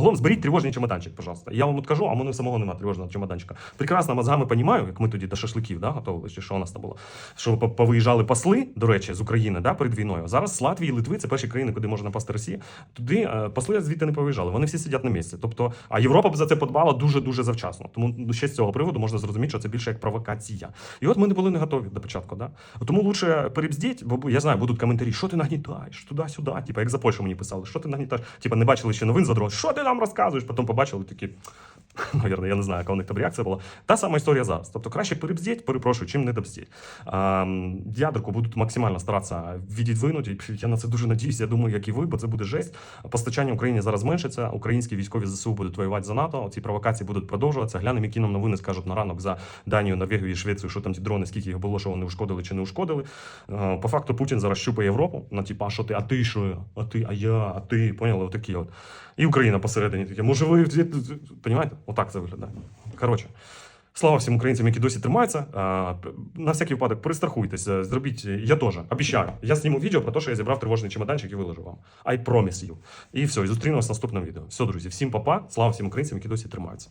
Загалом зберіть тривожний чемоданчик, пожалуйста. Я вам от кажу, а мене самого немає тривожного чемоданчика. Прекрасно мозгами понімаю, як ми тоді до шашликів да, готували, чи що у нас там було. Що повиїжджали посли, до речі, з України да, перед війною. Зараз з Латвії, Литви це перші країни, куди можна напасти Росія. Туди е, посли звідти не повиїжджали. Вони всі сидять на місці. Тобто, а Європа б за це подбала дуже дуже завчасно. Тому ще з цього приводу можна зрозуміти, що це більше як провокація. І от ми не були не готові до початку. Да? Тому лучше перебздіть, бо я знаю, будуть коментарі, що ти нагнітаєш туди-сюди. Типа, як за Польщу мені писали, що ти нагнітаєш? Типа, не бачили ще новин задрот, що ти нам розказуєш? Потім побачили такі. Навірно, я не знаю, яка у них там реакція була. Та сама історія зараз. Тобто краще перебздіть, перепрошую, чим не добздіть. Ядерку будуть максимально старатися відідвинути. Я на це дуже надіюся. Я думаю, як і ви, бо це буде жесть. Постачання Україні зараз зменшиться. Українські військові ЗСУ будуть воювати за НАТО. Ці провокації будуть продовжуватися. Глянемо, які нам новини скажуть на ранок за Данію, Норвегію і Швецію, що там ті дрони, скільки їх було, що вони ушкодили чи не ушкодили. Е, По факту Путін зараз щупає Європу. На типа, що ти, а ти що? А ти, а я, а ти, поняли? Отакі от. І Україна посередині таке. Може, ви Понімаєте? Отак це виглядає. Коротше. Слава всім українцям, які досі тримаються. На всякий випадок перестрахуйтеся, зробіть. Я теж обіцяю. Я зніму відео про те, що я зібрав тривожний чемоданчик і виложу вам. I promise you. І все, і зустрінемось в наступному відео. Все, друзі, всім папа. Слава всім українцям, які досі тримаються.